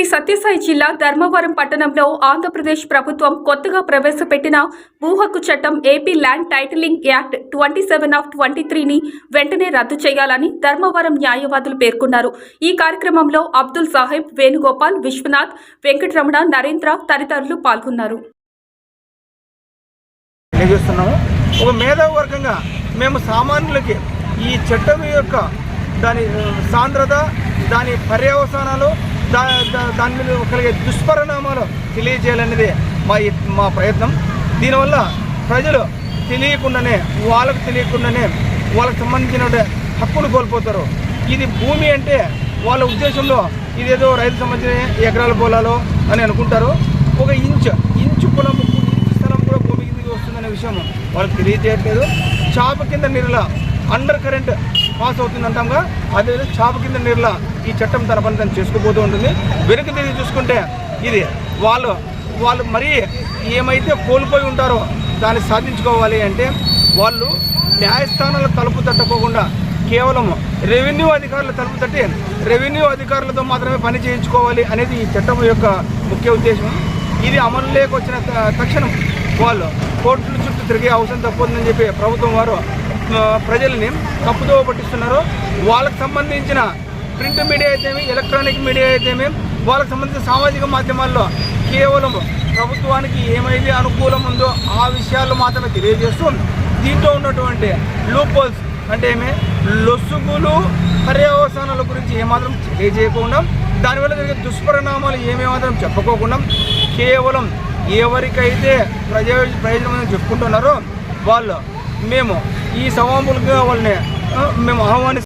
శ్రీ సత్యసాయి జిల్లా ధర్మవరం పట్టణంలో ఆంధ్రప్రదేశ్ ప్రభుత్వం కొత్తగా ప్రవేశపెట్టిన భూహక్కు చట్టం AP land titling act twenty seven of twenty త్రీని వెంటనే రద్దు చేయాలని ధర్మవరం న్యాయవాదులు పేర్కొన్నారు. ఈ కార్యక్రమంలో అబ్దుల్ సాహెబ్ వేణుగోపాల్ విశ్వనాథ్ వెంకటరమణ నరేంద్ర తదితరులు పాల్గొన్నారు. ఒక మేము సామాన్యులకి ఈ చట్టం యొక్క దాని సాంద్రత దాని పర్యవసానాలు దా దా- దాని మీద కలిగే దుష్పరిణామాలు తెలియజేయాలనేది మా మా ప్రయత్నం. దీనివల్ల ప్రజలు తెలియకుండానే వాళ్ళకు తెలియకుండానే వాళ్ళకు సంబంధించిన హక్కును కోల్పోతారు. ఇది భూమి అంటే వాళ్ళ ఉద్దేశంలో ఇదేదో రైతు సంబంధించిన ఎకరాల పొలాలు అని అనుకుంటారు. ఒక ఇంచు ఇంచు పొలం ఇంచు స్థలం కూడా భూమి కిందకి వస్తుందనే విషయం వాళ్ళకి తెలియజేయట్లేదు. చాప కింద నీరుల అండర్ కరెంట్ పాస్ అవుతుంది అంటాంగా. అదే చాప కింద నీరుల ఈ చట్టం తన పని తను చేసుకుపోతూ ఉంటుంది. వెనక్కి తిరిగి చూసుకుంటే ఇది వాళ్ళు వాళ్ళు మరీ ఏమైతే కోల్పోయి ఉంటారో దాన్ని సాధించుకోవాలి అంటే వాళ్ళు న్యాయస్థానాల తలుపు తట్టకోకుండా కేవలం రెవెన్యూ అధికారుల తలుపు తట్టి రెవెన్యూ అధికారులతో మాత్రమే పని చేయించుకోవాలి అనేది ఈ చట్టం యొక్క ముఖ్య ఉద్దేశం. ఇది అమలులోకి వచ్చిన త- తక్షణం వాళ్ళు కోర్టుల చుట్టూ తిరిగే అవసరం తప్పుందని చెప్పి ప్రభుత్వం వారు ప్రజల్ని తప్పుదోవ పట్టిస్తున్నారు వాళ్ళకి సంబంధించిన ప్రింట్ మీడియా అయితేమి ఎలక్ట్రానిక్ మీడియా అయితేమి వాళ్ళకి సంబంధించిన సామాజిక మాధ్యమాల్లో కేవలం ప్రభుత్వానికి ఏమైతే అనుకూలం ఉందో ఆ విషయాలు మాత్రమే తెలియజేస్తూ దీంట్లో ఉన్నటువంటి లూపోల్స్ అంటే ఏమి లొసుగులు పర్యవసానాల గురించి ఏమాత్రం తెలియజేయకుండా దానివల్ల జరిగే దుష్పరిణామాలు ఏమేమాత్రం చెప్పుకోకుండా కేవలం ఎవరికైతే ప్రజా ప్రయోజనం చెప్పుకుంటున్నారో వాళ్ళు మేము ఈ సవాములుగా వాళ్ళని మేము ఆహ్వానిస్తాం